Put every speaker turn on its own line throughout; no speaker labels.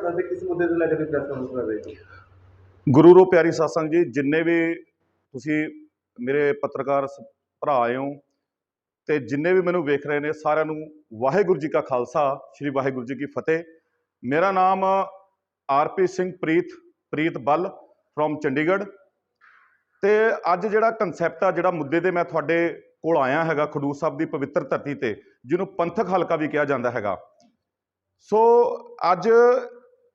ਤੁਹਾਡਾ ਤੇ ਕਿਸ ਮੁੱਦੇ ਤੇ ਲੈ ਕੇ ਪ੍ਰੈਸ ਕਾਨਫਰੰਸ ਕਰ ਰਹੇ ਹੋ?
ਗੁਰੂ ਰੋ ਪਿਆਰੀ ਸਾਸੰਗ ਜੀ, ਜਿੰਨੇ ਵੀ ਤੁਸੀਂ ਮੇਰੇ ਪੱਤਰਕਾਰ ਭਰਾ ਆਏ ਹੋ ਤੇ ਜਿੰਨੇ ਵੀ ਮੈਨੂੰ ਵੇਖ ਰਹੇ ਨੇ, ਸਾਰਿਆਂ ਨੂੰ ਵਾਹਿਗੁਰੂ ਜੀ ਕਾ ਖਾਲਸਾ, ਸ੍ਰੀ ਵਾਹਿਗੁਰੂ ਜੀ ਕੀ ਫਤਿਹ। ਮੇਰਾ ਨਾਮ R P Singh Preet Preet Bal from Chandigarh. ਤੇ ਅੱਜ ਜਿਹੜਾ ਕਨਸੈਪਟ ਆ, ਜਿਹੜਾ ਮੁੱਦੇ ਤੇ ਮੈਂ ਤੁਹਾਡੇ ਕੋਲ ਆਇਆ ਹੈਗਾ, ਖਡੂਰ ਸਾਹਿਬ ਦੀ ਪਵਿੱਤਰ ਧਰਤੀ ਤੇ, ਜਿਹਨੂੰ ਪੰਥਕ ਹਲਕਾ ਵੀ ਕਿਹਾ ਜਾਂਦਾ ਹੈਗਾ। ਸੋ ਅੱਜ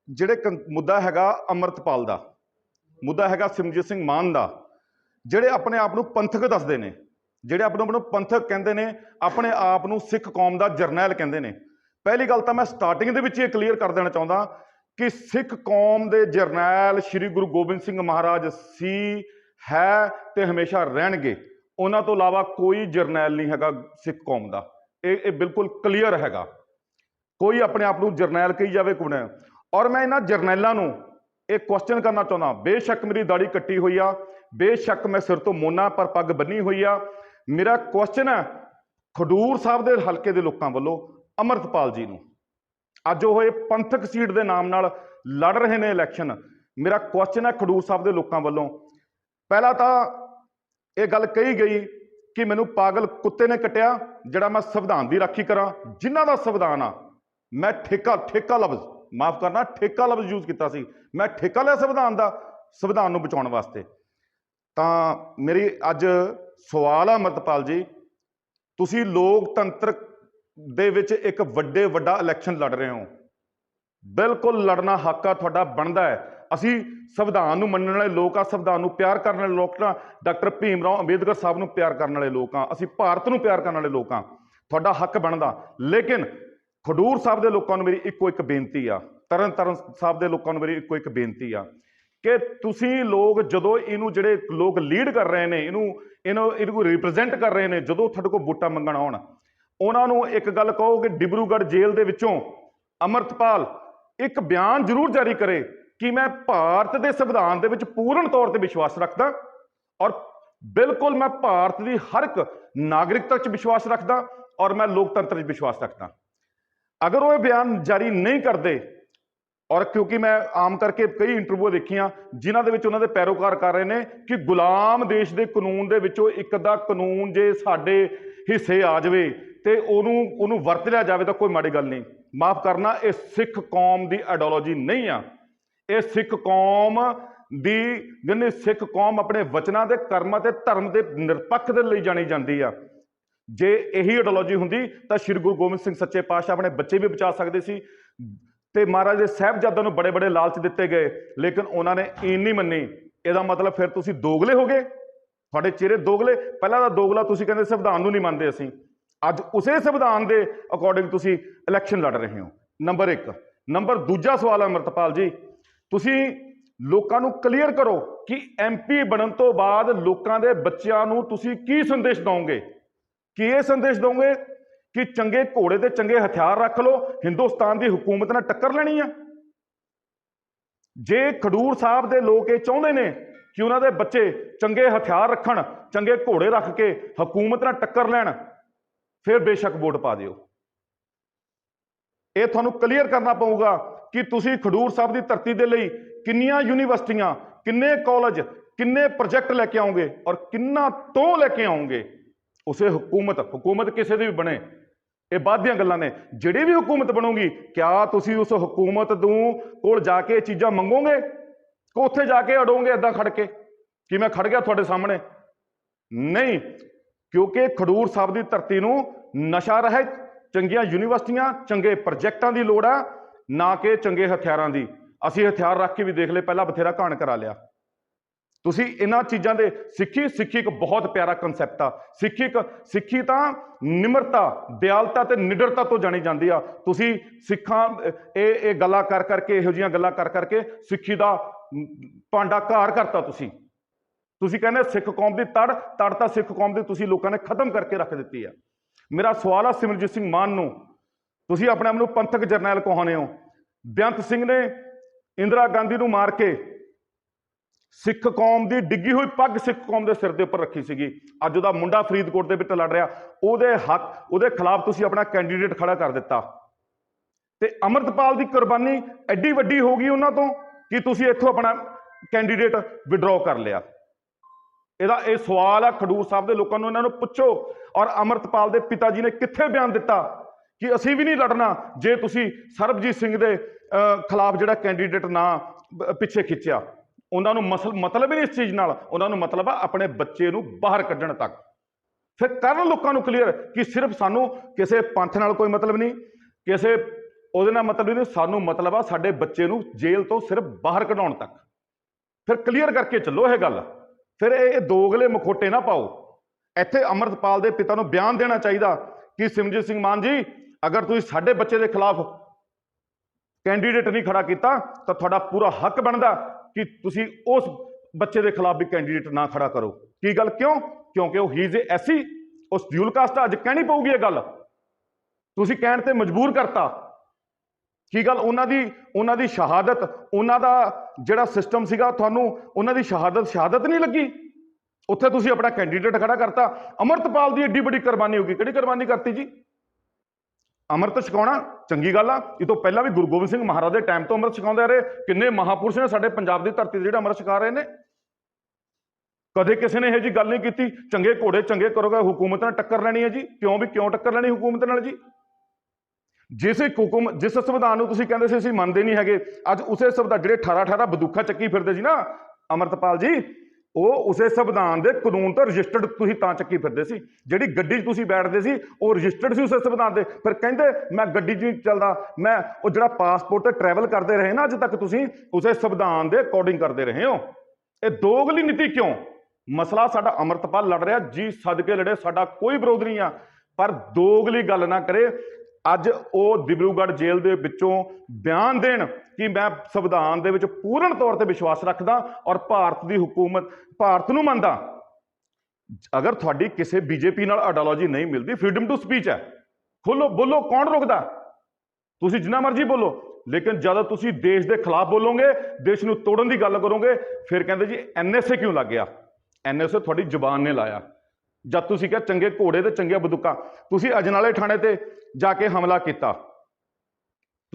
ਜਿਹੜੇ ਕੰ- ਮੁੱਦਾ ਹੈਗਾ ਅਮਰਤਪਾਲ ਦਾ, ਮੁੱਦਾ ਹੈਗਾ ਸਿਮਰਜੀਤ ਸਿੰਘ ਮਾਨ ਦਾ, ਜਿਹੜੇ ਆਪਣੇ ਆਪ ਨੂੰ ਪੰਥਕ ਦੱਸਦੇ ਨੇ, ਜਿਹੜੇ ਆਪਣੇ ਆਪ ਨੂੰ ਪੰਥਕ ਕਹਿੰਦੇ ਨੇ, ਆਪਣੇ ਆਪ ਨੂੰ ਸਿੱਖ ਕੌਮ ਦਾ ਜਰਨੈਲ ਕਹਿੰਦੇ ਨੇ। ਪਹਿਲੀ ਗੱਲ ਤਾਂ ਮੈਂ ਸਟਾਰਟਿੰਗ ਦੇ ਵਿੱਚ ਇਹ ਕਲੀਅਰ ਕਰ ਦੇਣਾ ਚਾਹੁੰਦਾ ਕਿ ਸਿੱਖ ਕੌਮ ਦੇ ਜਰਨੈਲ ਸ੍ਰੀ ਗੁਰੂ ਗੋਬਿੰਦ ਸਿੰਘ ਮਹਾਰਾਜ ਸੀ, ਹੈ ਤੇ ਹਮੇਸ਼ਾ ਰਹਿਣਗੇ। ਉਹਨਾਂ ਤੋਂ ਇਲਾਵਾ ਕੋਈ ਜਰਨੈਲ ਨਹੀਂ ਹੈਗਾ ਸਿੱਖ ਕੌਮ ਦਾ। ਇਹ ਇਹ ਬਿਲਕੁਲ ਕਲੀਅਰ ਹੈਗਾ। ਕੋਈ ਆਪਣੇ ਆਪ ਨੂੰ ਜਰਨੈਲ ਕਹੀ ਜਾਵੇ, ਕੋਣ ਔਰ ਮੈਂ ਇਹਨਾਂ ਜਰਨੈਲਾਂ ਨੂੰ ਇਹ ਕੁਐਸਚਨ ਕਰਨਾ ਚਾਹੁੰਦਾ ਬੇਸ਼ੱਕ ਮੇਰੀ ਦਾੜੀ ਕੱਟੀ ਹੋਈ ਆ, ਬੇਸ਼ੱਕ ਮੈਂ ਸਿਰ ਤੋਂ ਮੋਨਾ ਪਰ ਪੱਗ ਬੰਨੀ ਹੋਈ ਆ। ਮੇਰਾ ਕੁਐਸਚਨ ਹੈ ਖਡੂਰ ਸਾਹਿਬ ਦੇ ਹਲਕੇ ਦੇ ਲੋਕਾਂ ਵੱਲੋਂ ਅਮਰਤਪਾਲ ਜੀ ਨੂੰ। ਅੱਜ ਉਹ ਇਹ ਪੰਥਕ ਸੀਟ ਦੇ ਨਾਮ ਨਾਲ ਲੜ ਰਹੇ ਨੇ ਇਲੈਕਸ਼ਨ ਮੇਰਾ ਕੁਐਸਚਨ ਹੈ ਖਡੂਰ ਸਾਹਿਬ ਦੇ ਲੋਕਾਂ ਵੱਲੋਂ। ਪਹਿਲਾਂ ਤਾਂ ਇਹ ਗੱਲ ਕਹੀ ਗਈ ਕਿ ਮੈਨੂੰ ਪਾਗਲ ਕੁੱਤੇ ਨੇ ਕੱਟਿਆ, ਜਿਹੜਾ ਮੈਂ ਸੰਵਿਧਾਨ ਦੀ ਰਾਖੀ ਕਰਾਂ। ਜਿਨ੍ਹਾਂ ਦਾ ਸੰਵਿਧਾਨ ਆ, ਮੈਂ ਠੇਕਾ ਠੇਕਾ ਲਫ਼ਜ਼। ਮਾਫ ਕਰਨਾ, ਠੇਕਾ ਲਫ਼ਜ਼ ਯੂਜ਼ ਕੀਤਾ ਸੀ। ਮੈਂ ਠੇਕਾ ਲਿਆ ਸੰਵਿਧਾਨ ਦਾ, ਸੰਵਿਧਾਨ ਨੂੰ ਬਚਾਉਣ ਵਾਸਤੇ। ਤਾਂ ਮੇਰੀ ਅੱਜ ਸਵਾਲ ਆ ਅਮਰਤਪਾਲ ਜੀ, ਤੁਸੀਂ ਲੋਕਤੰਤਰ ਦੇ ਵਿੱਚ ਇੱਕ ਵੱਡੇ ਵੱਡਾ ਇਲੈਕਸ਼ਨ ਲੜ ਰਹੇ ਹੋ। ਬਿਲਕੁਲ ਲੜਨਾ ਹੱਕ ਆ, ਤੁਹਾਡਾ ਬਣਦਾ ਹੈ। ਅਸੀਂ ਸੰਵਿਧਾਨ ਨੂੰ ਮੰਨਣ ਵਾਲੇ ਲੋਕ ਆ, ਸੰਵਿਧਾਨ ਨੂੰ ਪਿਆਰ ਕਰਨ ਵਾਲੇ ਲੋਕ ਆ, ਡਾਕਟਰ ਭੀਮ ਰਾਓ ਅੰਬੇਦਕਰ ਸਾਹਿਬ ਨੂੰ ਪਿਆਰ ਕਰਨ ਵਾਲੇ ਲੋਕ ਆ, ਅਸੀਂ ਭਾਰਤ ਨੂੰ ਪਿਆਰ ਕਰਨ ਵਾਲੇ ਲੋਕ ਆ। ਤੁਹਾਡਾ ਹੱਕ ਬਣਦਾ। ਲੇਕਿਨ ਖਡੂਰ ਸਾਹਿਬ ਦੇ ਲੋਕਾਂ ਨੂੰ ਮੇਰੀ ਇੱਕੋ ਇੱਕ ਬੇਨਤੀ ਆ ਤਰਨ ਤਰਨ ਸਾਹਿਬ ਦੇ ਲੋਕਾਂ ਨੂੰ ਮੇਰੀ ਇੱਕੋ ਇੱਕ ਬੇਨਤੀ ਆ ਕਿ ਤੁਸੀਂ ਲੋਕ ਜਦੋਂ ਇਹਨੂੰ ਜਿਹੜੇ ਲੋਕ ਲੀਡ ਕਰ ਰਹੇ ਨੇ, ਇਹਨੂੰ ਇਹਨੂੰ ਇਹਨੂੰ ਰਿਪਰੈਜ਼ੈਂਟ ਕਰ ਰਹੇ ਨੇ, ਜਦੋਂ ਤੁਹਾਡੇ ਕੋਲ ਵੋਟਾਂ ਮੰਗਣ ਆਉਣ, ਉਹਨਾਂ ਨੂੰ ਇੱਕ ਗੱਲ ਕਹੋ ਕਿ ਡਿਬਰੂਗੜ੍ਹ ਜੇਲ੍ਹ ਦੇ ਵਿੱਚੋਂ ਅਮਰਤਪਾਲ ਇੱਕ ਬਿਆਨ ਜ਼ਰੂਰ ਜਾਰੀ ਕਰੇ ਕਿ ਮੈਂ ਭਾਰਤ ਦੇ ਸੰਵਿਧਾਨ ਦੇ ਵਿੱਚ ਪੂਰਨ ਤੌਰ ਤੇ ਵਿਸ਼ਵਾਸ ਰੱਖਦਾ ਔਰ ਬਿਲਕੁਲ ਮੈਂ ਭਾਰਤ ਦੀ ਹਰ ਇੱਕ ਨਾਗਰਿਕਤਾ 'ਚ ਵਿਸ਼ਵਾਸ ਰੱਖਦਾ ਔਰ ਮੈਂ ਲੋਕਤੰਤਰ 'ਚ ਵਿਸ਼ਵਾਸ ਰੱਖਦਾ। ਅਗਰ ਉਹ ਇਹ ਬਿਆਨ ਜਾਰੀ ਨਹੀਂ ਕਰਦੇ, ਔਰ ਕਿਉਂਕਿ ਮੈਂ ਆਮ ਕਰਕੇ ਕਈ ਇੰਟਰਵਿਊ ਦੇਖੀਆਂ, ਜਿਨ੍ਹਾਂ ਦੇ ਵਿੱਚ ਉਹਨਾਂ ਦੇ ਪੈਰੋਕਾਰ ਕਰ ਰਹੇ ਨੇ ਕਿ ਗੁਲਾਮ ਦੇਸ਼ ਦੇ ਕਾਨੂੰਨ ਦੇ ਵਿੱਚੋਂ ਇੱਕ ਦਾ ਕਾਨੂੰਨ ਜੇ ਸਾਡੇ ਹਿੱਸੇ ਆ ਜਾਵੇ ਤੇ ਉਹਨੂੰ ਉਹਨੂੰ ਵਰਤ ਲਿਆ ਜਾਵੇ ਤਾਂ ਕੋਈ ਮਾੜੀ ਗੱਲ ਨਹੀਂ। ਮਾਫ ਕਰਨਾ, ਇਹ ਸਿੱਖ ਕੌਮ ਦੀ ਆਈਡੀਓਲੋਜੀ ਨਹੀਂ ਆ। ਇਹ ਸਿੱਖ ਕੌਮ ਦੀ, ਜਿਹਨੇ ਸਿੱਖ ਕੌਮ ਆਪਣੇ ਵਚਨਾਂ ਦੇ ਕਰਮਾਂ ਤੇ ਧਰਮ ਦੇ ਨਿਰਪੱਖ ਦੇ ਲਈ ਜਾਣੀ ਜਾਂਦੀ ਆ। ਜੇ ਇਹੀ ਆਈਡੀਓਲੋਜੀ ਹੁੰਦੀ ਤਾਂ ਸ੍ਰੀ ਗੁਰੂ ਗੋਬਿੰਦ ਸਿੰਘ ਸੱਚੇ ਪਾਤਸ਼ਾਹ ਆਪਣੇ ਬੱਚੇ ਵੀ ਬਚਾ ਸਕਦੇ ਸੀ ਤੇ ਮਹਾਰਾਜ ਦੇ ਸਾਹਿਬਜ਼ਾਦਿਆਂ ਨੂੰ ਬੜੇ ਬੜੇ ਲਾਲਚ ਦਿੱਤੇ ਗਏ, ਲੇਕਿਨ ਉਹਨਾਂ ਨੇ ਈਨ ਨਹੀਂ ਮੰਨੀ। ਇਹਦਾ ਮਤਲਬ ਫਿਰ ਤੁਸੀਂ ਦੋਗਲੇ ਹੋ ਗਏ? ਤੁਹਾਡੇ ਚਿਹਰੇ ਦੋਗਲੇ? ਪਹਿਲਾਂ ਤਾਂ ਦੋਗਲਾ ਤੁਸੀਂ ਕਹਿੰਦੇ ਸੰਵਿਧਾਨ ਨੂੰ ਨਹੀਂ ਮੰਨਦੇ ਅਸੀਂ। ਅੱਜ ਉਸੇ ਸੰਵਿਧਾਨ ਦੇ ਅਕੋਰਡਿੰਗ ਤੁਸੀਂ ਇਲੈਕਸ਼ਨ ਲੜ ਰਹੇ ਹੋ। ਨੰਬਰ 1 ਨੰਬਰ ਦੂਜਾ ਸਵਾਲ ਹੈ ਅਮਰਤਪਾਲ ਜੀ। ਤੁਸੀਂ ਲੋਕਾਂ ਨੂੰ ਕਲੀਅਰ ਕਰੋ ਕਿ ਐਮਪੀ ਬਣਨ ਤੋਂ ਬਾਅਦ ਲੋਕਾਂ ਦੇ ਬੱਚਿਆਂ ਨੂੰ ਤੁਸੀਂ ਕੀ ਸੰਦੇਸ਼ ਦਿਓਗੇ ਕੀ ਇਹ ਸੰਦੇਸ਼ ਦਿਓਗੇ ਕਿ ਚੰਗੇ ਘੋੜੇ ਤੇ ਚੰਗੇ ਹਥਿਆਰ ਰੱਖ ਲਓ, ਹਿੰਦੁਸਤਾਨ ਦੀ ਹਕੂਮਤ ਨਾਲ ਟੱਕਰ ਲੈਣੀ ਆ? ਜੇ ਖਡੂਰ ਸਾਹਿਬ ਦੇ ਲੋਕ ਇਹ ਚਾਹੁੰਦੇ ਨੇ ਕਿ ਉਹਨਾਂ ਦੇ ਬੱਚੇ ਚੰਗੇ ਹਥਿਆਰ ਰੱਖਣ, ਚੰਗੇ ਘੋੜੇ ਰੱਖ ਕੇ ਹਕੂਮਤ ਨਾਲ ਟੱਕਰ ਲੈਣ, ਫਿਰ ਬੇਸ਼ੱਕ ਵੋਟ ਪਾ ਦਿਓ। ਇਹ ਤੁਹਾਨੂੰ ਕਲੀਅਰ ਕਰਨਾ ਪਊਗਾ ਕਿ ਤੁਸੀਂ ਖਡੂਰ ਸਾਹਿਬ ਦੀ ਧਰਤੀ ਦੇ ਲਈ ਕਿੰਨੀਆਂ ਯੂਨੀਵਰਸਿਟੀਆਂ, ਕਿੰਨੇ ਕਾਲਜ, ਕਿੰਨੇ ਪ੍ਰੋਜੈਕਟ ਲੈ ਕੇ ਆਉਂਗੇ ਔਰ ਕਿੰਨਾ ਤੋਂ ਲੈ ਕੇ ਆਉਂਗੇ ਉਸੇ ਹਕੂਮਤ ਹਕੂਮਤ ਕਿਸੇ ਦੀ ਵੀ ਬਣੇ। ਇਹ ਬਾਅਦ ਦੀਆਂ ਗੱਲਾਂ ਨੇ। ਜਿਹੜੀ ਵੀ ਹਕੂਮਤ ਬਣੂਗੀ, ਕਿਆ ਤੁਸੀਂ ਉਸ ਹਕੂਮਤ ਨੂੰ ਕੋਲ ਜਾ ਕੇ ਇਹ ਚੀਜ਼ਾਂ ਮੰਗੋਗੇ? ਕਿ ਉੱਥੇ ਜਾ ਕੇ ਅੜੋਗੇ ਏਦਾਂ ਖੜ ਕੇ? ਕਿ ਮੈਂ ਖੜ ਗਿਆ ਤੁਹਾਡੇ ਸਾਹਮਣੇ? ਨਹੀਂ, ਕਿਉਂਕਿ ਖਡੂਰ ਸਾਹਿਬ ਦੀ ਧਰਤੀ ਨੂੰ ਨਸ਼ਾ ਰਹਿਤ ਚੰਗੀਆਂ ਯੂਨੀਵਰਸਿਟੀਆਂ, ਚੰਗੇ ਪ੍ਰੋਜੈਕਟਾਂ ਦੀ ਲੋੜ ਆ, ਨਾ ਕਿ ਚੰਗੇ ਹਥਿਆਰਾਂ ਦੀ। ਅਸੀਂ ਹਥਿਆਰ ਰੱਖ ਕੇ ਵੀ ਦੇਖ ਲਏ, ਪਹਿਲਾਂ ਬਥੇਰਾ ਘਾਣ ਕਰਾ ਲਿਆ। ਤੁਸੀਂ ਇਹਨਾਂ ਚੀਜ਼ਾਂ ਦੇ ਸਿੱਖੀ ਸਿੱਖੀ ਇੱਕ ਬਹੁਤ ਪਿਆਰਾ ਕਨਸੈਪਟ ਆ। ਸਿੱਖੀ ਇੱਕ ਸਿੱਖੀ ਤਾਂ ਨਿਮਰਤਾ ਦਿਆਲਤਾ ਤੇ ਨਿਡਰਤਾ ਤੋਂ ਜਾਣੀ ਜਾਂਦੀ ਆ। ਤੁਸੀਂ ਸਿੱਖਾਂ ਇਹ ਇਹ ਗੱਲਾਂ ਕਰ ਕਰਕੇ ਇਹੋ ਜਿਹੀਆਂ ਗੱਲਾਂ ਕਰ ਕਰਕੇ ਸਿੱਖੀ ਦਾ ਅਮ, ਭਾਂਡਾ ਘਾਰ ਕਰਤਾ ਤੁਸੀਂ। ਤੁਸੀਂ ਕਹਿੰਦੇ ਸਿੱਖ ਕੌਮ ਦੀ ਤੜ ਤੜ ਤਾਂ ਸਿੱਖ ਕੌਮ ਦੀ ਤੁਸੀਂ ਲੋਕਾਂ ਨੇ ਖਤਮ ਕਰਕੇ ਰੱਖ ਦਿੱਤੀ ਆ। ਮੇਰਾ ਸਵਾਲ ਆ ਸਿਮਰਜੀਤ ਸਿੰਘ ਮਾਨ ਨੂੰ। ਤੁਸੀਂ ਆਪਣੇ ਆਪ ਨੂੰ ਪੰਥਕ ਜਰਨੈਲ ਕਹਾਉਂਦੇ ਹੋ। ਬੇਅੰਤ ਸਿੰਘ ਨੇ ਇੰਦਰਾ ਗਾਂਧੀ ਨੂੰ ਮਾਰ ਕੇ ਸਿੱਖ ਕੌਮ ਦੀ ਡਿੱਗੀ ਹੋਈ ਪੱਗ ਸਿੱਖ ਕੌਮ ਦੇ ਸਿਰ ਦੇ ਉੱਪਰ ਰੱਖੀ ਸੀਗੀ। ਅੱਜ ਉਹਦਾ ਮੁੰਡਾ ਫਰੀਦਕੋਟ ਦੇ ਵਿੱਚ ਲੜ ਰਿਹਾ। ਉਹਦੇ ਹੱਕ ਉਹਦੇ ਖਿਲਾਫ ਤੁਸੀਂ ਆਪਣਾ ਕੈਂਡੀਡੇਟ ਖੜਾ ਕਰ ਦਿੱਤਾ। ਤੇ ਅਮਰਤਪਾਲ ਦੀ ਕੁਰਬਾਨੀ ਐਡੀ ਵੱਡੀ ਹੋ ਗਈ ਉਹਨਾਂ ਤੋਂ ਕਿ ਤੁਸੀਂ ਇੱਥੋਂ ਆਪਣਾ ਕੈਂਡੀਡੇਟ ਵਿਡਰਾਅ ਕਰ ਲਿਆ। ਇਹਦਾ ਇਹ ਸਵਾਲ ਆ, ਖਡੂਰ ਸਾਹਿਬ ਦੇ ਲੋਕਾਂ ਨੂੰ ਇਹਨਾਂ ਨੂੰ ਪੁੱਛੋ। ਔਰ ਅਮਰਤਪਾਲ ਦੇ ਪਿਤਾ ਜੀ ਨੇ ਕਿੱਥੇ ਬਿਆਨ ਦਿੱਤਾ ਕਿ ਅਸੀਂ ਵੀ ਨਹੀਂ ਲੜਨਾ ਜੇ ਤੁਸੀਂ ਸਰਬਜੀਤ ਸਿੰਘ ਦੇ ਖਿਲਾਫ ਜਿਹੜਾ ਕੈਂਡੀਡੇਟ ਨਾ ਪਿੱਛੇ ਖਿੱਚਿਆ। ਉਹਨਾਂ ਨੂੰ ਮਸਲ, ਮਤਲਬ ਹੀ ਨਹੀਂ ਇਸ ਚੀਜ਼ ਨਾਲ। ਉਹਨਾਂ ਨੂੰ ਮਤਲਬ ਆ ਆਪਣੇ ਬੱਚੇ ਨੂੰ ਬਾਹਰ ਕੱਢਣ ਤੱਕ। ਫਿਰ ਕਰਨ ਲੋਕਾਂ ਨੂੰ ਕਲੀਅਰ ਕਿ ਸਿਰਫ ਸਾਨੂੰ ਕਿਸੇ ਪੰਥ ਨਾਲ ਕੋਈ ਮਤਲਬ ਨਹੀਂ, ਕਿਸੇ ਉਹਦੇ ਨਾਲ ਮਤਲਬ ਨਹੀਂ, ਸਾਨੂੰ ਮਤਲਬ ਆ ਸਾਡੇ ਬੱਚੇ ਨੂੰ ਜੇਲ੍ਹ ਤੋਂ ਸਿਰਫ ਬਾਹਰ ਕਢਾਉਣ ਤੱਕ। ਫਿਰ ਕਲੀਅਰ ਕਰਕੇ ਚੱਲੋ ਇਹ ਗੱਲ। ਫਿਰ ਇਹ ਇਹ ਦੋਗਲੇ ਮਖੋਟੇ ਨਾ ਪਾਓ। ਇੱਥੇ ਅਮਰਤਪਾਲ ਦੇ ਪਿਤਾ ਨੂੰ ਬਿਆਨ ਦੇਣਾ ਚਾਹੀਦਾ ਕਿ ਸਿਮਰਜੀਤ ਸਿੰਘ ਮਾਨ ਜੀ, ਅਗਰ ਤੁਸੀਂ ਸਾਡੇ ਬੱਚੇ ਦੇ ਖਿਲਾਫ ਕੈਂਡੀਡੇਟ ਨਹੀਂ ਖੜਾ ਕੀਤਾ, ਤਾਂ ਤੁਹਾਡਾ ਪੂਰਾ ਹੱਕ ਬਣਦਾ। ਕਿ ਤੁਸੀਂ ਉਸ ਬੱਚੇ ਦੇ ਖਿਲਾਫ ਵੀ ਕੈਂਡੀਡੇਟ ਨਾ ਖੜਾ ਕਰੋ। ਕੀ ਗੱਲ ਕਿਉਂ? ਕਿਉਂਕਿ ਉਹ ਹੀ ਇਜ਼ ਐਸੀ ਉਸ ਡਿਊਲ ਕਾਸਟ ਅੱਜ ਕਹਿਣੀ ਪਊਗੀ ਇਹ ਗੱਲ। ਤੁਸੀਂ ਕਹਿਣ ਤੇ ਮਜਬੂਰ ਕਰਤਾ। ਕੀ ਗੱਲ? ਉਹਨਾਂ ਦੀ ਉਹਨਾਂ ਦੀ ਸ਼ਹਾਦਤ, ਉਹਨਾਂ ਦਾ ਜਿਹੜਾ ਸਿਸਟਮ ਸੀਗਾ ਤੁਹਾਨੂੰ, ਉਹਨਾਂ ਦੀ ਸ਼ਹਾਦਤ ਸ਼ਹਾਦਤ ਨਹੀਂ ਲੱਗੀ। ਉੱਥੇ ਤੁਸੀਂ ਆਪਣਾ ਕੈਂਡੀਡੇਟ ਖੜਾ ਕਰਤਾ। ਅਮਰਤਪਾਲ ਦੀ ਏਡੀ ਵੱਡੀ ਕੁਰਬਾਨੀ ਹੋ ਗਈ। ਕਿਹੜੀ ਕੁਰਬਾਨੀ ਕਰਤੀ ਜੀ? ਅੰਮ੍ਰਿਤ ਛਕਾਉਣਾ, ਚੰਗੀ ਗੱਲ ਆ। ਇਹ ਤੋਂ ਪਹਿਲਾਂ ਵੀ ਗੁਰੂ ਗੋਬਿੰਦ ਸਿੰਘ ਮਹਾਰਾਜ ਦੇ ਟਾਈਮ ਤੋਂ ਅੰਮ੍ਰਿਤ ਛਕਾਉਂਦੇ ਰਹੇ। ਕਿੰਨੇ ਮਹਾਪੁਰਸ਼ ਨੇ ਸਾਡੇ ਪੰਜਾਬ ਦੀ ਧਰਤੀ ਤੇ ਜਿਹੜੇ ਅੰਮ੍ਰਿਤ ਛਕਾ ਰਹੇ ਨੇ। ਕਦੇ ਕਿਸੇ ਨੇ ਇਹ ਜੀ ਗੱਲ ਨਹੀਂ ਕੀਤੀ। ਚੰਗੇ ਘੋੜੇ ਚੰਗੇ ਕਰੋਗੇ, ਹਕੂਮਤ ਨਾਲ ਟੱਕਰ ਲੈਣੀ ਹੈ ਜੀ। ਕਿਉਂ ਵੀ ਕਿਉਂ ਟੱਕਰ ਲੈਣੀ ਹਕੂਮਤ ਨਾਲ ਜੀ? ਜਿਸ ਹੁਕਮ ਜਿਸ ਸੰਵਿਧਾਨ ਨੂੰ ਤੁਸੀਂ ਕਹਿੰਦੇ ਸੀ, ਅਸੀਂ ਮੰਨਦੇ ਨਹੀਂ ਹੈਗੇ। ਅੱਜ ਉਸੇ ਸੰਵਿਧਾਨ ਜਿਹੜੇ 18 18 ਬੰਦੂਕਾਂ ਚੱਕੀ ਫਿਰਦੇ ਸੀ ਨਾ, ਅਮਰਤਪਾਲ ਜੀ ਉਹ ਉਸੇ ਸੰਵਿਧਾਨ ਦੇ ਕਾਨੂੰਨ ਤੋਂ ਰਜਿਸਟਰਡ ਤੁਸੀਂ ਤਾਂ ਚੱਕੀ ਫਿਰਦੇ ਸੀ। ਜਿਹੜੀ ਗੱਡੀ 'ਚ ਤੁਸੀਂ ਬੈਠਦੇ ਸੀ, ਉਹ ਰਜਿਸਟਰਡ ਸੀ ਉਸੇ ਸੰਵਿਧਾਨ ਦੇ ਫਿਰ ਕਹਿੰਦੇ, ਮੈਂ ਗੱਡੀ 'ਚ ਨਹੀਂ ਚੱਲਦਾ, ਮੈਂ ਉਹ ਜਿਹੜਾ ਪਾਸਪੋਰਟ ਤੇ ਟਰੈਵਲ ਕਰਦੇ ਰਹੇ ਨਾ, ਅੱਜ ਤੱਕ ਤੁਸੀਂ ਉਸੇ ਸੰਵਿਧਾਨ ਦੇ ਅਕੋਰਡਿੰਗ ਕਰਦੇ ਰਹੇ ਹੋ। ਇਹ ਦੋਗਲੀ ਨੀਤੀ ਕਿਉਂ? ਮਸਲਾ ਸਾਡਾ ਅਮਰਤਪਾਲ ਲੜ ਰਿਹਾ, ਜੀ ਸਦਕੇ ਲੜੇ, ਸਾਡਾ ਕੋਈ ਵਿਰੋਧ ਨਹੀਂ ਆ। ਪਰ ਦੋਗਲੀ ਗੱਲ ਨਾ ਕਰੇ, ਅੱਜ ਉਹ ਦਿਬਰੂਗੜ੍ਹ ਜੇਲ੍ਹ ਦੇ ਵਿੱਚੋਂ ਬਿਆਨ ਦੇਣ ਕਿ ਮੈਂ ਸੰਵਿਧਾਨ ਦੇ ਵਿੱਚ ਪੂਰਨ ਤੌਰ ਤੇ ਵਿਸ਼ਵਾਸ ਰੱਖਦਾ ਔਰ ਭਾਰਤ ਦੀ ਹਕੂਮਤ, ਭਾਰਤ ਨੂੰ ਮੰਨਦਾ। ਅਗਰ ਤੁਹਾਡੀ ਕਿਸੇ ਬੀਜੇਪੀ ਨਾਲ ਆਈਡੀਓਲੋਜੀ ਨਹੀਂ ਮਿਲਦੀ ਫਰੀडम ਟੂ ਸਪੀਚ ਹੈ। ਖੋਲੋ, ਬੋਲੋ, ਕੌਣ ਰੋਕਦਾ? ਤੁਸੀਂ ਜਿੰਨਾ ਮਰਜ਼ੀ ਬੋਲੋ, ਲੇਕਿਨ ਜਦੋਂ ਤੁਸੀਂ ਦੇਸ਼ ਦੇ ਖਿਲਾਫ ਬੋਲੋਗੇ, ਦੇਸ਼ ਨੂੰ ਤੋੜਨ ਦੀ ਗੱਲ ਕਰੋਗੇ, ਫਿਰ ਕਹਿੰਦੇ ਜੀ ਐਨਐਸਏ ਕਿਉਂ ਲੱਗ ਗਿਆ? ਐਨਐਸਏ ਤੁਹਾਡੀ ਜ਼ੁਬਾਨ ਨੇ ਲਾਇਆ। ਜਦ ਤੁਸੀਂ ਕਿਹਾ ਚੰਗੇ ਘੋੜੇ ਤੇ ਚੰਗੀਆਂ ਬੰਦੂਕਾਂ, ਤੁਸੀਂ ਅਜਨਾਲੇ ਥਾਣੇ ਤੇ ਜਾ ਕੇ ਹਮਲਾ ਕੀਤਾ।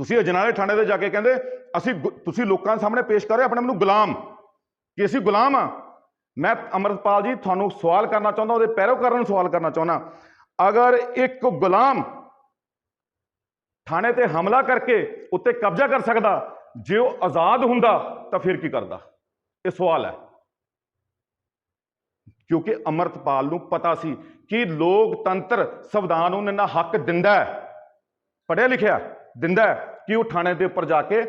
ਤੁਸੀਂ ਅਜਨਾਲੇ ਥਾਣੇ ਤੇ ਜਾ ਕੇ ਕਹਿੰਦੇ, ਅਸੀਂ ਗੁ- ਤੁਸੀਂ ਲੋਕਾਂ ਸਾਹਮਣੇ ਪੇਸ਼ ਕਰ ਰਹੇ ਆਪਣੇ ਆਪ ਨੂੰ ਗੁਲਾਮ। ਕਿ ਅਸੀਂ ਗੁਲਾਮ ਆ ਮੈਂ ਅਮਰਪਾਲ ਜੀ ਤੁਹਾਨੂੰ ਸਵਾਲ ਕਰਨਾ ਚਾਹੁੰਦਾ, ਉਹਦੇ ਪੈਰੋਕਾਰਾਂ ਨੂੰ ਸਵਾਲ ਕਰਨਾ ਚਾਹੁੰਦਾ। ਅਗਰ ਇੱਕ ਗੁਲਾਮ ਥਾਣੇ ਤੇ ਹਮਲਾ ਕਰਕੇ ਉੱਤੇ ਕਬਜ਼ਾ ਕਰ ਸਕਦਾ, ਜੇ ਉਹ ਆਜ਼ਾਦ ਹੁੰਦਾ, ਤਾਂ ਫਿਰ ਕੀ ਕਰਦਾ? ਇਹ ਸਵਾਲ ਹੈ। ਕਿਉਂਕਿ ਅਮਰਤਪਾਲ ਨੂੰ ਪਤਾ ਸੀ ਕਿ ਲੋਕਤੰਤਰ ਸੰਵਿਧਾਨ ਨੂੰ ਇੰਨਾ ਹੱਕ ਦਿੰਦਾ ਹੈ। ਪੜ੍ਹਿਆ ਲਿਖਿਆ ਦਿੰਦਾ ਹੈ। ਕਿ ਉਹ ਥਾਣੇ ਦੇ ਉੱਪਰ ਜਾ ਕੇ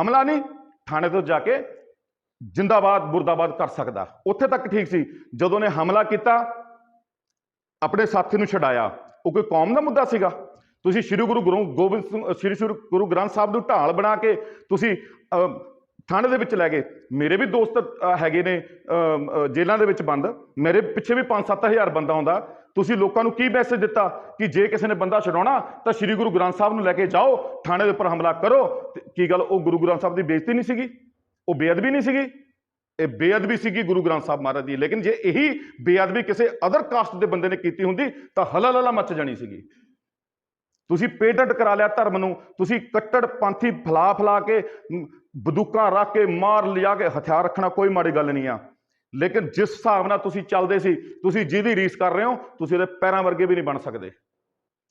ਹਮਲਾ ਨਹੀਂ ਥਾਣੇ ਤੋਂ ਜਾ ਕੇ ਜਿੰਦਾਬਾਦ ਮੁਰਦਾਬਾਦ ਕਰ ਸਕਦਾ। ਉੱਥੇ ਤੱਕ ਠੀਕ ਸੀ। ਜਦੋਂ ਨੇ ਹਮਲਾ ਕੀਤਾ ਆਪਣੇ ਸਾਥੀ ਨੂੰ ਛਡਾਇਆ। ਉਹ ਕੋਈ ਕੌਮ ਦਾ ਮੁੱਦਾ ਸੀਗਾ। ਤੁਸੀਂ ਸ੍ਰੀ ਗੁਰੂ ਗੁਰੂ ਗੋਬਿੰਦ ਸਿੰਘ ਸ੍ਰੀ ਸ੍ਰੀ ਗੁਰੂ ਗ੍ਰੰਥ ਸਾਹਿਬ ਨੂੰ ਢਾਲ ਬਣਾ ਕੇ ਤੁਸੀਂ ਅਹ, ਥਾਣੇ ਦੇ ਵਿੱਚ ਲੈ ਗਏ। ਮੇਰੇ ਵੀ ਦੋਸਤ ਹੈਗੇ ਨੇ ਜੇਲ੍ਹਾਂ ਦੇ ਵਿੱਚ ਬੰਦ। ਮੇਰੇ ਪਿੱਛੇ ਵੀ 5-7000 ਬੰਦਾ ਹੁੰਦਾ। ਤੁਸੀਂ ਲੋਕਾਂ ਨੂੰ ਕੀ ਮੈਸੇਜ ਦਿੱਤਾ ਕਿ ਜੇ ਕਿਸੇ ਨੇ ਬੰਦਾ ਛਡਾਉਣਾ, ਤਾਂ ਸ੍ਰੀ ਗੁਰੂ ਗ੍ਰੰਥ ਸਾਹਿਬ ਨੂੰ ਲੈ ਕੇ ਜਾਓ, ਥਾਣੇ ਦੇ ਉੱਪਰ ਹਮਲਾ ਕਰੋ। ਤੇ ਕੀ ਗੱਲ, ਉਹ ਗੁਰੂ ਗ੍ਰੰਥ ਸਾਹਿਬ ਦੀ ਬੇਇੱਜ਼ਤੀ ਨਹੀਂ ਸੀਗੀ? ਉਹ ਬੇਅਦਬੀ ਨਹੀਂ ਸੀਗੀ? ਇਹ ਬੇਅਦਬੀ ਸੀਗੀ ਗੁਰੂ ਗ੍ਰੰਥ ਸਾਹਿਬ ਮਹਾਰਾਜ ਦੀ। ਲੇਕਿਨ ਜੇ ਇਹੀ ਬੇਅਦਬੀ ਕਿਸੇ ਅਦਰ ਕਾਸਟ ਦੇ ਬੰਦੇ ਨੇ ਕੀਤੀ ਹੁੰਦੀ, ਤਾਂ ਹਲਾ ਲਲਾ ਮੱਚ ਜਾਣੀ ਸੀਗੀ। ਤੁਸੀਂ ਪੇਟੈਂਟ ਕਰਾ ਲਿਆ ਧਰਮ ਨੂੰ। ਤੁਸੀਂ ਕੱਟੜ ਪੰਥੀ ਫਲਾ ਫਲਾ ਕੇ ਬੰਦੂਕਾਂ ਰੱਖ ਕੇ ਮਾਰ ਲਿਆ ਕੇ ਹਥਿਆਰ ਰੱਖਣਾ ਕੋਈ ਮਾੜੀ ਗੱਲ ਨਹੀਂ ਆ। ਲੇਕਿਨ ਜਿਸ ਹਿਸਾਬ ਨਾਲ ਤੁਸੀਂ ਚੱਲਦੇ ਸੀ, ਤੁਸੀਂ ਜਿਹਦੀ ਰੀਸ ਕਰ ਰਹੇ ਹੋ, ਤੁਸੀਂ ਉਹਦੇ ਪੈਰਾਂ ਵਰਗੇ ਵੀ ਨਹੀਂ ਬਣ ਸਕਦੇ।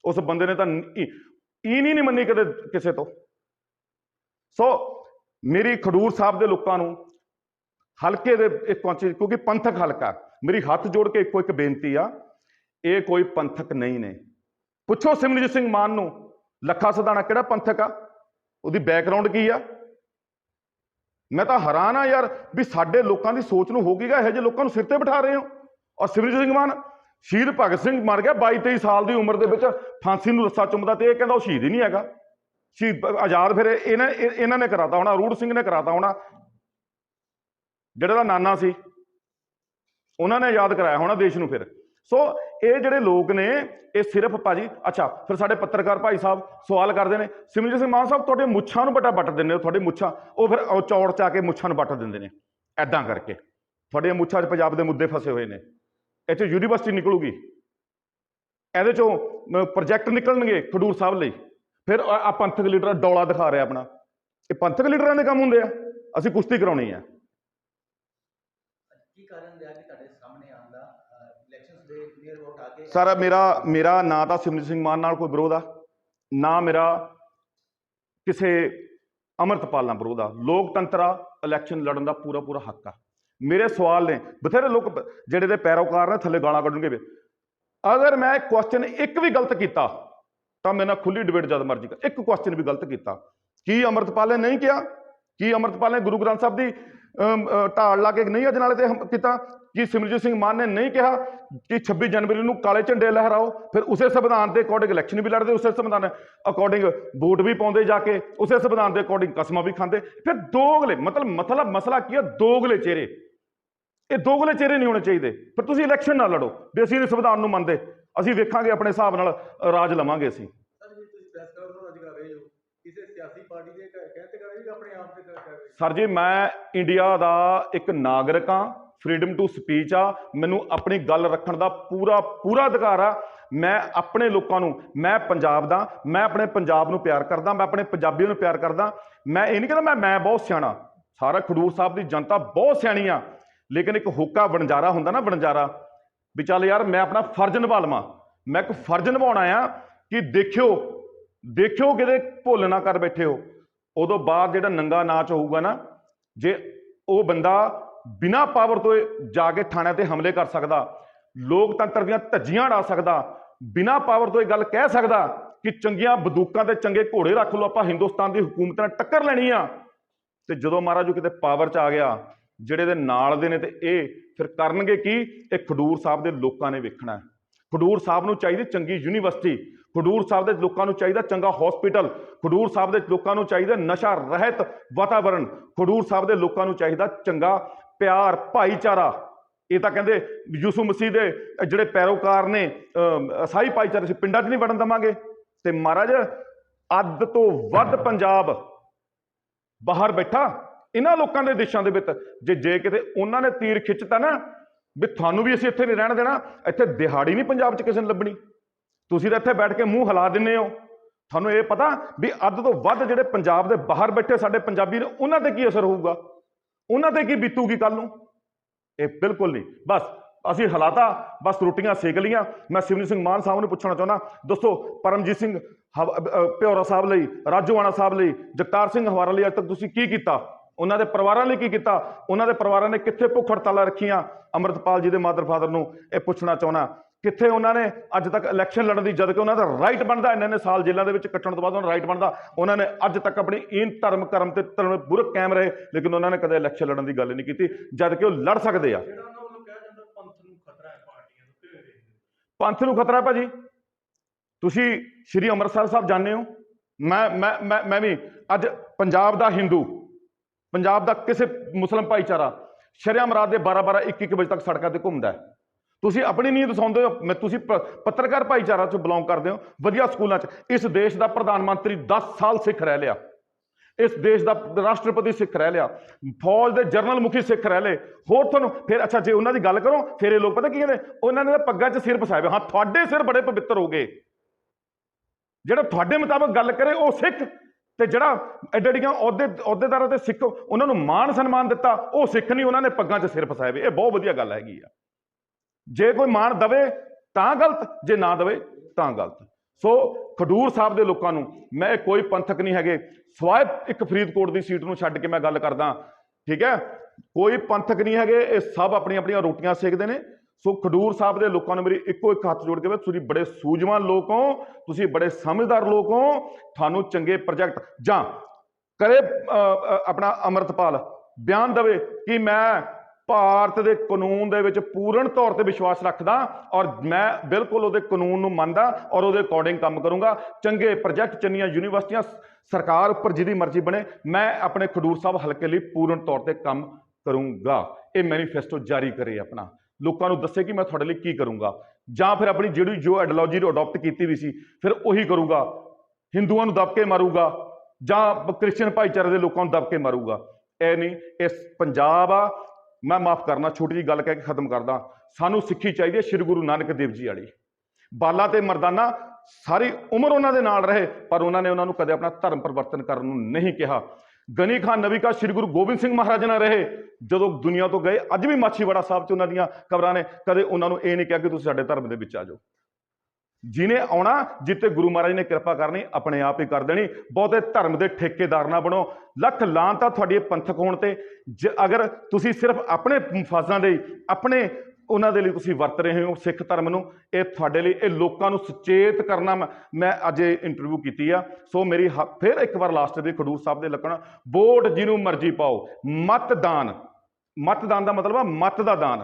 ਉਸ ਬੰਦੇ ਨੇ ਤਾਂ ਈ ਈ ਨਹੀਂ ਮੰਨੀ ਕਦੇ ਕਿਸੇ ਤੋਂ। ਸੋ ਮੇਰੀ ਖਡੂਰ ਸਾਹਿਬ ਦੇ ਲੋਕਾਂ ਨੂੰ ਹਲਕੇ ਦੇ ਇੱਕ ਪਹੁੰਚੇ ਕਿਉਂਕਿ ਪੰਥਕ ਹਲਕਾ, ਮੇਰੀ ਹੱਥ ਜੋੜ ਕੇ ਇੱਕੋ ਇੱਕ ਬੇਨਤੀ ਆ, ਇਹ ਕੋਈ ਪੰਥਕ ਨਹੀਂ ਨੇ। ਪੁੱਛੋ ਸਿਮਰਜੀਤ ਸਿੰਘ ਮਾਨ ਨੂੰ, ਲੱਖਾ ਸਦਾਣਾ ਕਿਹੜਾ ਪੰਥਕ ਆ? ਉਹਦੀ ਬੈਕਗ੍ਰਾਉਂਡ ਕੀ ਆ? ਮੈਂ ਤਾਂ ਹੈਰਾਨ ਆ ਯਾਰ ਵੀ ਸਾਡੇ ਲੋਕਾਂ ਦੀ ਸੋਚ ਨੂੰ ਹੋ ਗਈਗਾ ਇਹੋ ਜਿਹੇ ਲੋਕਾਂ ਨੂੰ ਸਿਰ ਤੇ ਬਿਠਾ ਰਹੇ ਹੋ? ਔਰ ਸਿਮਰਜੀਤ ਸਿੰਘ ਮਾਨ ਸ਼ਹੀਦ ਭਗਤ ਸਿੰਘ ਮਰ ਗਿਆ 22 23 ਸਾਲ ਦੀ ਉਮਰ ਦੇ ਵਿੱਚ। ਫਾਂਸੀ ਨੂੰ ਰੱਸਾ ਚੁੰਮਦਾ ਤੇ ਇਹ ਕਹਿੰਦਾ ਉਹ ਸ਼ਹੀਦ ਹੀ ਨਹੀਂ ਹੈਗਾ। ਸ਼ਹੀਦ ਆਜ਼ਾਦ ਫਿਰ ਇਹਨਾਂ, ਇਹ- ਇਹਨਾਂ ਨੇ ਕਰਾਤਾ ਹੋਣਾ, ਰੂੜ ਸਿੰਘ ਨੇ ਕਰਾਤਾ ਹੋਣਾ। ਜਿਹੜਾ ਦਾ ਨਾਨਾ ਸੀ, ਉਹਨਾਂ ਨੇ ਯਾਦ ਕਰਾਇਆ ਹੋਣਾ ਦੇਸ਼ ਨੂੰ ਫਿਰ। ਸੋ ਇਹ ਜਿਹੜੇ ਲੋਕ ਨੇ, ਇਹ ਸਿਰਫ ਭਾਜੀ, ਅੱਛਾ, ਫਿਰ ਸਾਡੇ ਪੱਤਰਕਾਰ ਭਾਈ ਸਾਹਿਬ ਸਵਾਲ ਕਰਦੇ ਨੇ ਸਿਮਰਜੀਤ ਸਿੰਘ ਮਾਨ ਸਾਹਿਬ, ਤੁਹਾਡੇ ਮੁੱਛਾਂ ਨੂੰ ਬਟਾ ਵੱਟ ਦਿੰਦੇ ਹੋ, ਤੁਹਾਡੀ ਮੁੱਛਾਂ, ਉਹ ਫਿਰ ਉਹ ਚੌੜ ਚ ਆ ਕੇ ਮੁੱਛਾਂ ਨੂੰ ਵੱਟ ਦਿੰਦੇ ਨੇ ਐਦਾਂ ਕਰਕੇ। ਤੁਹਾਡੀਆਂ ਮੁੱਛਾਂ 'ਚ ਪੰਜਾਬ ਦੇ ਮੁੱਦੇ ਫਸੇ ਹੋਏ ਨੇ, ਇਹ 'ਚੋਂ ਯੂਨੀਵਰਸਿਟੀ ਨਿਕਲੂਗੀ। ਇਹਦੇ ਚੋਂ ਪ੍ਰੋਜੈਕਟ ਨਿਕਲਣਗੇ ਖਡੂਰ ਸਾਹਿਬ ਲਈ। ਫਿਰ ਆ ਪੰਥਕ ਲੀਡਰ ਡੌਲਾ ਦਿਖਾ ਰਿਹਾ ਆਪਣਾ। ਇਹ ਪੰਥਕ ਲੀਡਰਾਂ ਦੇ ਕੰਮ ਹੁੰਦੇ ਆ, ਅਸੀਂ ਕੁਸ਼ਤੀ ਕਰਾਉਣੀ ਆ।
ਕੀ ਕਾਰਨ ਰਿਹਾ ਕਿ ਤੁਹਾਡੇ ਸਾਹਮਣੇ ਆਉਣ ਦਾ ਇਲੈਕਸ਼ਨਸ ਦੇ ਨੀਅਰ ਵੋਟ ਆ ਕੇ
ਸਰ ਮੇਰਾ ਮੇਰਾ ਨਾ ਤਾਂ ਸਿਮਰਜੀਤ ਸਿੰਘ ਮਾਨ ਨਾਲ ਕੋਈ ਵਿਰੋਧ ਆ, ਨਾ ਮੇਰਾ ਕਿਸੇ ਅਮਰਤਪਾਲ ਨਾਲ ਵਿਰੋਧ ਆ। ਲੋਕਤੰਤਰ ਆ ਇਲੈਕਸ਼ਨ ਲੜਨ ਦਾ ਪੂਰਾ ਪੂਰਾ ਹੱਕ ਆ। ਮੇਰੇ ਸਵਾਲ ਨੇ, ਬਥੇਰੇ ਲੋਕ ਜਿਹੜੇ ਦੇ ਪੈਰੋਕਾਰ ਨੇ, ਥੱਲੇ ਗਾਲਾਂ ਕੱਢਣਗੇ ਅਗਰ ਮੈਂ ਕੁਐਸਚਨ ਇੱਕ ਵੀ ਗਲਤ ਕੀਤਾ, ਤਾਂ ਮੇਰੇ ਨਾਲ ਖੁੱਲੀ ਡਿਬੇਟ ਜਦ ਮਰਜ਼ੀ ਕਰ। ਇੱਕ ਕੁਐਸਚਨ ਵੀ ਗਲਤ ਕੀਤਾ। ਕੀ ਅਮਰਤਪਾਲ ਨੇ ਨਹੀਂ ਕਿਹਾ? ਕੀ ਅਮਰਤਪਾਲ ਨੇ ਗੁਰੂ ਗ੍ਰੰਥ ਸਾਹਿਬ ਦੀ ਢਾਲ ਲਾ ਕੇ ਨਹੀਂ ਅਜਨਾਲੇ ਨਾਲੇ ਤੇ ਕੀਤਾ? ਕਿ ਸਿਮਰਜੀਤ ਸਿੰਘ ਮਾਨ ਨੇ ਨਹੀਂ ਕਿਹਾ ਕਿ 26 ਜਨਵਰੀ ਨੂੰ ਕਾਲੇ ਝੰਡੇ ਲਹਿਰਾਓ? ਫਿਰ ਉਸੇ ਸੰਵਿਧਾਨ ਦੇ ਅਕੋਰਡਿੰਗ ਇਲੈਕਸ਼ਨ ਵੀ ਲੜਦੇ, ਉਸੇ ਸੰਵਿਧਾਨ ਅਕੋਰਡਿੰਗ ਵੋਟ ਵੀ ਪਾਉਂਦੇ ਜਾ ਕੇ, ਉਸੇ ਸੰਵਿਧਾਨ ਦੇ ਅਕੋਰਡਿੰਗ ਕਸਮਾਂ ਵੀ ਖਾਂਦੇ। ਫਿਰ ਦੋਗਲੇ ਮਤਲਬ ਮਤਲਬ ਮਸਲਾ ਕੀ ਹੈ ਦੋਗਲੇ ਚਿਹਰੇ। ਇਹ ਦੋਗਲੇ ਚਿਹਰੇ ਨਹੀਂ ਹੋਣੇ ਚਾਹੀਦੇ। ਫਿਰ ਤੁਸੀਂ ਇਲੈਕਸ਼ਨ ਨਾ ਲੜੋ, ਵੀ ਅਸੀਂ ਸੰਵਿਧਾਨ ਨੂੰ ਮੰਨਦੇ। ਅਸੀਂ ਵੇਖਾਂਗੇ ਆਪਣੇ ਹਿਸਾਬ ਨਾਲ ਰਾਜ ਲਵਾਂਗੇ ਅਸੀਂ।
ਸਰ ਜੀ ਕਿਸੇ ਸਿਆਸੀ ਪਾਰਟੀ ਦੇ ਕਹਿ ਤੇ ਕਰ ਜਾਂ ਆਪਣੇ ਆਪ ਤੇ ਕਰ
ਸਰ ਜੀ, ਮੈਂ ਇੰਡੀਆ ਦਾ ਇੱਕ ਨਾਗਰਿਕ ਹਾਂ ਫਰੀडम ਟੂ ਸਪੀਚ ਆ। ਮੈਨੂੰ ਆਪਣੀ ਗੱਲ ਰੱਖਣ ਦਾ ਪੂਰਾ ਪੂਰਾ ਅਧਿਕਾਰ ਆ। ਮੈਂ ਆਪਣੇ ਲੋਕਾਂ ਨੂੰ, ਮੈਂ ਪੰਜਾਬ ਦਾ, ਮੈਂ ਆਪਣੇ ਪੰਜਾਬ ਨੂੰ ਪਿਆਰ ਕਰਦਾ, ਮੈਂ ਆਪਣੇ ਪੰਜਾਬੀਆਂ ਨੂੰ ਪਿਆਰ ਕਰਦਾ। ਮੈਂ ਇਹ ਨਹੀਂ ਕਹਿੰਦਾ ਮੈਂ ਮੈਂ ਬਹੁਤ ਸਿਆਣਾ। ਸਾਰਾ ਖਡੂਰ ਸਾਹਿਬ ਦੀ ਜਨਤਾ ਬਹੁਤ ਸਿਆਣੀ ਆ। ਲੇਕਿਨ ਇੱਕ ਹੋਕਾ ਵਣਜਾਰਾ ਹੁੰਦਾ ਨਾ ਵਣਜਾਰਾ, ਵੀ ਚੱਲ ਯਾਰ ਮੈਂ ਆਪਣਾ ਫਰਜ਼ ਨਿਭਾ ਲਵਾਂ। ਮੈਂ ਇੱਕ ਫਰਜ਼ ਨਿਭਾਉਣਾ ਆ ਕਿ ਦੇਖਿਓ ਦੇਖਿਓ ਕਿਤੇ ਭੁੱਲ ਨਾ ਕਰ ਬੈਠੇ ਹੋ। ਉਦੋਂ ਬਾਅਦ ਜਿਹੜਾ ਨੰਗਾ ਨਾਚ ਹੋਊਗਾ ਨਾ, ਜੇ ਉਹ ਬੰਦਾ ਬਿਨਾ ਪਾਵਰ ਤੋਂ ਜਾ ਕੇ ਥਾਣਿਆਂ ਤੇ ਹਮਲੇ ਕਰ ਸਕਦਾ, ਲੋਕਤੰਤਰ ਦੀਆਂ ਧੱਜੀਆਂ ਉਡਾ ਸਕਦਾ, ਬਿਨਾ ਪਾਵਰ ਤੋਂ ਇਹ ਗੱਲ ਕਹਿ ਸਕਦਾ ਕਿ ਚੰਗੀਆਂ ਬੰਦੂਕਾਂ ਤੇ ਚੰਗੇ ਘੋੜੇ ਰੱਖ ਲਓ, ਆਪਾਂ ਹਿੰਦੁਸਤਾਨ ਦੀ ਹਕੂਮਤ ਨਾਲ ਟੱਕਰ ਲੈਣੀ ਆ। ਤੇ ਜਦੋਂ ਮਹਾਰਾਜ ਜੀ ਕਿਤੇ ਪਾਵਰ 'ਚ ਆ ਗਿਆ, ਜਿਹੜੇ ਦੇ ਨਾਲ ਦੇ ਨੇ ਤੇ ਇਹ ਫਿਰ ਕਰਨਗੇ ਕੀ? ਇਹ ਖਡੂਰ ਸਾਹਿਬ ਦੇ ਲੋਕਾਂ ਨੇ ਵੇਖਣਾ। ਖਡੂਰ ਸਾਹਿਬ ਨੂੰ ਚਾਹੀਦੀ ਚੰਗੀ ਯੂਨੀਵਰਸਿਟੀ। ਖਡੂਰ ਸਾਹਿਬ ਦੇ ਲੋਕਾਂ ਨੂੰ ਚਾਹੀਦਾ ਚੰਗਾ ਹਸਪੀਟਲ ਖਡੂਰ ਸਾਹਿਬ ਦੇ ਲੋਕਾਂ ਨੂੰ ਚਾਹੀਦਾ ਨਸ਼ਾ ਰਹਿਤ ਵਾਤਾਵਰਣ ਖਡੂਰ ਸਾਹਿਬ ਦੇ ਲੋਕਾਂ ਨੂੰ ਚਾਹੀਦਾ ਚੰਗਾ ਪਿਆਰ ਭਾਈਚਾਰਾ। ਇਹ ਤਾਂ ਕਹਿੰਦੇ ਯੂਸੂ ਮਸੀਹ ਦੇ ਜਿਹੜੇ ਪੈਰੋਕਾਰ ਨੇ ਅਮ, ਈਸਾਈ ਭਾਈਚਾਰੇ ਸੀ ਪਿੰਡਾਂ 'ਚ ਨਹੀਂ ਵੜਨ ਦਵਾਂਗੇ। ਤੇ ਮਹਾਰਾਜ ਅੱਧ ਤੋਂ ਵੱਧ ਪੰਜਾਬ ਬਾਹਰ ਬੈਠਾ ਇਹਨਾਂ ਲੋਕਾਂ ਦੇ ਦੇਸ਼ਾਂ ਦੇ ਵਿੱਚ। ਜੇ ਜੇ ਕਿਤੇ ਉਹਨਾਂ ਨੇ ਤੀਰ ਖਿੱਚਤਾ ਨਾ ਵੀ ਤੁਹਾਨੂੰ ਵੀ ਅਸੀਂ ਇੱਥੇ ਨਹੀਂ ਰਹਿਣ ਦੇਣਾ ਇੱਥੇ ਦਿਹਾੜੀ ਨਹੀਂ ਪੰਜਾਬ 'ਚ ਕਿਸੇ ਨੂੰ ਲੱਭਣੀ। ਤੁਸੀਂ ਤਾਂ ਇੱਥੇ ਬੈਠ ਕੇ ਮੂੰਹ ਹਿਲਾ ਦਿੰਦੇ ਹੋ। ਤੁਹਾਨੂੰ ਇਹ ਪਤਾ ਵੀ ਅੱਧ ਤੋਂ ਵੱਧ ਜਿਹੜੇ ਪੰਜਾਬ ਦੇ ਬਾਹਰ ਬੈਠੇ ਸਾਡੇ ਪੰਜਾਬੀ ਨੇ, ਉਹਨਾਂ ਤੇ ਕੀ ਅਸਰ ਹੋਊਗਾ? ਉਹਨਾਂ ਤੇ ਕੀ ਬੀਤੂਗੀ ਕੱਲ ਨੂੰ? ਇਹ ਬਿਲਕੁਲ ਨਹੀਂ। ਬਸ ਅਸੀਂ ਹਾਲਾਤਾ, ਬਸ ਰੋਟੀਆਂ ਸੇਕ ਲੀਆਂ ਮੈਂ ਸਿਮਰਨ ਸਿੰਘ ਮਾਨ ਸਾਹਿਬ ਨੂੰ ਪੁੱਛਣਾ ਚਾਹੁੰਦਾ, ਦੋਸਤੋ, ਪਰਮਜੀਤ ਸਿੰਘ ਹਵ- ਪਿਓਰਾ ਸਾਹਿਬ ਲਈ ਰਾਜੋਆਣਾ ਸਾਹਿਬ ਲਈ, ਜਗਤਾਰ ਸਿੰਘ ਹਵਾਰਾ ਲਈ ਅੱਜ ਤੱਕ ਤੁਸੀਂ ਕੀ ਕੀਤਾ? ਉਹਨਾਂ ਦੇ ਪਰਿਵਾਰਾਂ ਲਈ ਕੀ ਕੀਤਾ? ਉਹਨਾਂ ਦੇ ਪਰਿਵਾਰਾਂ ਨੇ ਕਿੱਥੇ ਭੁੱਖ ਹੜਤਾਲਾਂ ਰੱਖੀਆਂ? ਅੰਮ੍ਰਿਤਪਾਲ ਜੀ ਦੇ ਮਾਦਰ ਫਾਦਰ ਨੂੰ ਇਹ ਪੁੱਛਣਾ ਚਾਹੁੰਦਾ। ਕਿੱਥੇ ਉਹਨਾਂ ਨੇ ਅੱਜ ਤੱਕ ਇਲੈਕਸ਼ਨ ਲੜਨ ਦੀ ਜਦ ਕਿ ਉਹਨਾਂ ਦਾ ਰਾਈਟ ਬਣਦਾ ਇੰਨੇ ਨੇ ਸਾਲ ਜੇਲ੍ਹਾਂ ਦੇ ਵਿੱਚ ਕੱਟਣ ਤੋਂ ਬਾਅਦ ਉਹਨਾਂ ਦਾ ਰਾਈਟ ਬਣਦਾ। ਉਹਨਾਂ ਨੇ ਅੱਜ ਤੱਕ ਆਪਣੀ ਇਨ ਧਰਮ ਕਰਮ ਤੇ ਧਰਮ ਬੁਰਕ ਕਾਇਮ ਰਹੇ ਲੇਕਿਨ ਉਹਨਾਂ ਨੇ ਕਦੇ ਇਲੈਕਸ਼ਨ ਲੜਨ ਦੀ ਗੱਲ ਨਹੀਂ ਕੀਤੀ ਜਦ ਕਿ ਉਹ ਲੜ ਸਕਦੇ ਆ।
ਨੂੰ ਖਤਰਾ ਹੈ?
ਪੰਥ ਨੂੰ ਖਤਰਾ ਹੈ ਭਾਜੀ। ਤੁਸੀਂ ਸ਼੍ਰੀ ਅੰਮ੍ਰਿਤਸਰ ਸਾਹਿਬ ਜਾਣਦੇ ਹੋ। ਮੈਂ ਮੈਂ ਮੈਂ ਮੈਂ ਵੀ ਅੱਜ ਪੰਜਾਬ ਦਾ ਹਿੰਦੂ ਪੰਜਾਬ ਦਾ ਕਿਸੇ ਮੁਸਲਮ ਭਾਈਚਾਰਾ ਸ਼ਰਿਆਮ ਰਾਤ ਦੇ 12 12 1 1 ਵਜੇ ਤੱਕ ਸੜਕਾਂ ਤੇ ਘੁੰਮਦਾ ਹੈ। ਤੁਸੀਂ ਆਪਣੀ ਨੀਂਦ ਸੌਂਦੇ ਹੋ, ਮੈਂ ਤੁਸੀਂ ਪ- ਪੱਤਰਕਾਰ ਭਾਈਚਾਰਾ ਚ ਬਿਲੋਂਗ ਕਰਦੇ ਹੋ, ਵਧੀਆ ਸਕੂਲਾਂ ਚ। ਇਸ ਦੇਸ਼ ਦਾ ਪ੍ਰਧਾਨ ਮੰਤਰੀ 10 ਸਾਲ ਸਿੱਖ ਰਹਿ ਲਿਆ। ਇਸ ਦੇਸ਼ ਦਾ ਰਾਸ਼ਟਰਪਤੀ ਸਿੱਖ ਰਹਿ ਲਿਆ। ਫੌਜ ਦੇ ਜਰਨਲ ਮੁਖੀ ਸਿੱਖ ਰਹਿ ਲਏ। ਹੋਰ ਤੁਹਾਨੂੰ ਫਿਰ, ਅੱਛਾ, ਜੇ ਉਹਨਾਂ ਦੀ ਗੱਲ ਕਰੋ, ਫਿਰ ਇਹ ਲੋਕ ਪਤਾ ਕੀ ਕਹਿੰਦੇ? ਉਹਨਾਂ ਨੇ ਤਾਂ ਪੱਗਾਂ 'ਚ ਸਿਰ ਫਸਾਏ ਹਾਂ, ਤੁਹਾਡੇ ਸਿਰ ਬੜੇ ਪਵਿੱਤਰ ਹੋ ਗਏ। ਜਿਹੜਾ ਤੁਹਾਡੇ ਮੁਤਾਬਕ ਗੱਲ ਕਰੇ, ਉਹ ਸਿੱਖ। ਤੇ ਜਿਹੜਾ ਐਡੜੀਆਂ ਅਹੁਦੇ, ਅਹੁਦੇਦਾਰਾਂ ਤੇ ਸਿੱਖ, ਉਹਨਾਂ ਨੂੰ ਮਾਣ ਸਨਮਾਨ ਦਿੱਤਾ, ਉਹ ਸਿੱਖ ਨਹੀਂ, ਉਹਨਾਂ ਨੇ ਪੱਗਾਂ 'ਚ ਸਿਰ ਫਸਾਏ ਇਹ ਬਹੁਤ ਵਧੀਆ ਗੱਲ ਹੈਗੀ ਆ। ਜੇ ਕੋਈ ਮਾਣ ਦਵੇ ਤਾਂ ਗਲਤ, ਜੇ ਨਾ ਦਵੇ ਤਾਂ ਗਲਤ। ਸੋ ਖਡੂਰ ਸਾਹਿਬ ਦੇ ਲੋਕਾਂ ਨੂੰ, ਮੈਂ ਕੋਈ ਪੰਥਕ ਨਹੀਂ ਹੈਗੇ। ਸਵਾਏ ਇੱਕ ਫਰੀਦਕੋਟ ਦੀ ਸੀਟ ਨੂੰ ਛੱਡ ਕੇ ਮੈਂ ਗੱਲ ਕਰਦਾ। ਠੀਕ ਹੈ? ਕੋਈ ਪੰਥਕ ਨਹੀਂ ਹੈਗੇ, ਇਹ ਸਭ ਆਪਣੀਆਂ ਆਪਣੀਆਂ ਰੋਟੀਆਂ ਸੇਕਦੇ ਨੇ। ਸੋ ਖਡੂਰ ਸਾਹਿਬ ਦੇ ਲੋਕਾਂ ਨੂੰ ਮੇਰੀ ਇੱਕੋ ਇੱਕ ਹੱਥ ਜੋੜ ਕੇ ਤੁਸੀਂ ਬੜੇ ਸੂਝਵਾਨ ਲੋਕ ਹੋ, ਤੁਸੀਂ ਬੜੇ ਸਮਝਦਾਰ ਲੋਕ ਹੋ, ਤੁਹਾਨੂੰ ਚੰਗੇ ਪ੍ਰੋਜੈਕਟ ਜਾਂ ਕਰੇ ਆਪਣਾ ਅਮਰਤਪਾਲ, ਬਿਆਨ ਦਵੇ ਕਿ ਮੈਂ ਭਾਰਤ ਦੇ ਕਾਨੂੰਨ ਦੇ ਵਿੱਚ ਪੂਰਨ ਤੌਰ ਤੇ ਵਿਸ਼ਵਾਸ ਰੱਖਦਾ ਔਰ ਮੈਂ ਬਿਲਕੁਲ ਉਹਦੇ ਕਾਨੂੰਨ ਨੂੰ ਮੰਨਦਾ ਔਰ ਉਹਦੇ ਅਕੋਰਡਿੰਗ ਕੰਮ ਕਰੂੰਗਾ। ਚੰਗੇ ਪ੍ਰੋਜੈਕਟ ਚੰਗੀਆਂ ਯੂਨੀਵਰਸਿਟੀਆਂ ਸਰਕਾਰ ਉੱਪਰ ਜਿਹਦੀ ਮਰਜ਼ੀ ਬਣੇ, ਮੈਂ ਆਪਣੇ ਖਡੂਰ ਸਾਹਿਬ ਹਲਕੇ ਲਈ ਪੂਰਨ ਤੌਰ ਤੇ ਕੰਮ ਕਰੂੰਗਾ। ਇਹ ਮੈਨੀਫੈਸਟੋ ਜਾਰੀ ਕਰੇ ਆਪਣਾ। ਲੋਕਾਂ ਨੂੰ ਦੱਸੇ ਕਿ ਮੈਂ ਤੁਹਾਡੇ ਲਈ ਕੀ ਕਰੂੰਗਾ। ਜਾਂ ਫਿਰ ਆਪਣੀ ਜਿਹੜੀ ਜੋ ਆਈਡੀਓਲੋਜੀ ਨੂੰ ਅਡਾਪਟ ਕੀਤੀ ਵੀ ਸੀ, ਫਿਰ ਉਹੀ ਕਰੂੰਗਾ। ਹਿੰਦੂਆਂ ਨੂੰ ਦਬ ਕੇ ਮਾਰੂਗਾ ਜਾਂ ਕ੍ਰਿਸਚੀਅਨ ਭਾਈਚਾਰੇ ਦੇ ਲੋਕਾਂ ਨੂੰ ਦਬ ਕੇ ਮਾਰੂਗਾ। ਇਹ ਨਹੀਂ, ਇਸ ਪੰਜਾਬ ਆ ਮੈਂ ਮਾਫ ਕਰਨਾ, ਛੋਟੀ ਜੀ ਗੱਲ ਕਹਿ ਕੇ ਖਤਮ ਕਰਦਾ। ਸਾਨੂੰ ਸਿੱਖੀ ਚਾਹੀਦੀ ਹੈ ਸ੍ਰੀ ਗੁਰੂ ਨਾਨਕ ਦੇਵ ਜੀ ਵਾਲੀ। ਬਾਲਾ ਤੇ ਮਰਦਾਨਾ ਸਾਰੀ ਉਮਰ ਉਹਨਾਂ ਦੇ ਨਾਲ ਰਹੇ, ਪਰ ਉਹਨਾਂ ਨੇ ਉਹਨਾਂ ਨੂੰ ਕਦੇ ਆਪਣਾ ਧਰਮ ਪਰਿਵਰਤਨ ਕਰਨ ਨੂੰ ਨਹੀਂ ਕਿਹਾ। ਗਨੀ ਖਾਨ ਨਬੀ ਕਾ ਸ੍ਰੀ ਗੁਰੂ ਗੋਬਿੰਦ ਸਿੰਘ ਮਹਾਰਾਜ ਨਾਲ ਰਹੇ। ਜਦੋਂ ਦੁਨੀਆ ਤੋਂ ਗਏ, ਅੱਜ ਵੀ ਮਾਛੀਵਾੜਾ ਸਾਹਿਬ 'ਚ ਉਹਨਾਂ ਦੀਆਂ ਕਬਰਾਂ ਨੇ, ਕਦੇ ਉਹਨਾਂ ਨੂੰ ਇਹ ਨਹੀਂ ਕਿਹਾ ਕਿ ਤੁਸੀਂ ਸਾਡੇ ਧਰਮ ਦੇ ਵਿੱਚ ਆ ਜਾਓ। ਜਿਨੇ ਆਉਣਾ ਜਿੱਤੇ ਗੁਰੂ ਮਹਾਰਾਜ ਨੇ ਕਿਰਪਾ ਕਰਨੀ, ਆਪਣੇ ਆਪ ਹੀ ਕਰ ਦੇਣੀ। ਬਹੁਤੇ ਧਰਮ ਦੇ ਠੇਕੇਦਾਰ ਨਾ ਬਣੋ। ਲੱਖ ਲਾਂਤ ਆ ਤੁਹਾਡੀ ਪੰਥਕ ਹੋਣ ਤੇ। ਜ- ਅਗਰ ਤੁਸੀਂ ਸਿਰਫ ਆਪਣੇ ਫਾਜ਼ਾਂ ਦੇ, ਆਪਣੇ ਉਹਨਾਂ ਦੇ ਲਈ ਤੁਸੀਂ ਵਰਤ ਰਹੇ ਹੋ ਸਿੱਖ ਧਰਮ ਨੂੰ, ਇਹ ਤੁਹਾਡੇ ਲਈ, ਇਹ ਲੋਕਾਂ ਨੂੰ ਸੁਚੇਤ ਕਰਨਾ ਮੈਂ- ਮੈਂ ਅੱਜ ਇਹ ਇੰਟਰਵਿਊ ਕੀਤੀ ਆ। ਸੋ ਮੇਰੀ ਹ- ਫਿਰ ਇੱਕ ਵਾਰ ਲਾਸਟ ਦੇ ਖਡੂਰ ਸਾਹਿਬ ਦੇ ਲੱਗਣਾ ਵੋਟ ਜਿਹਨੂੰ ਮਰਜ਼ੀ ਪਾਓ। ਮਤਦਾਨ। ਮਤਦਾਨ ਦਾ ਮਤਲਬ ਆ ਮਤ ਦਾ ਦਾਨ।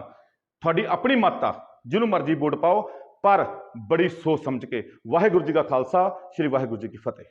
ਤੁਹਾਡੀ ਆਪਣੀ ਮਤ ਆ, ਜਿਹਨੂੰ ਮਰਜ਼ੀ ਵੋਟ ਪਾਓ। ਪਰ ਬੜੀ ਸੋਚ ਸਮਝ ਕੇ ਵਾਹਿਗੁਰੂ ਜੀ ਕਾ ਖਾਲਸਾ ਸ੍ਰੀ ਵਾਹਿਗੁਰੂ ਜੀ ਕੀ ਫਤਿਹ।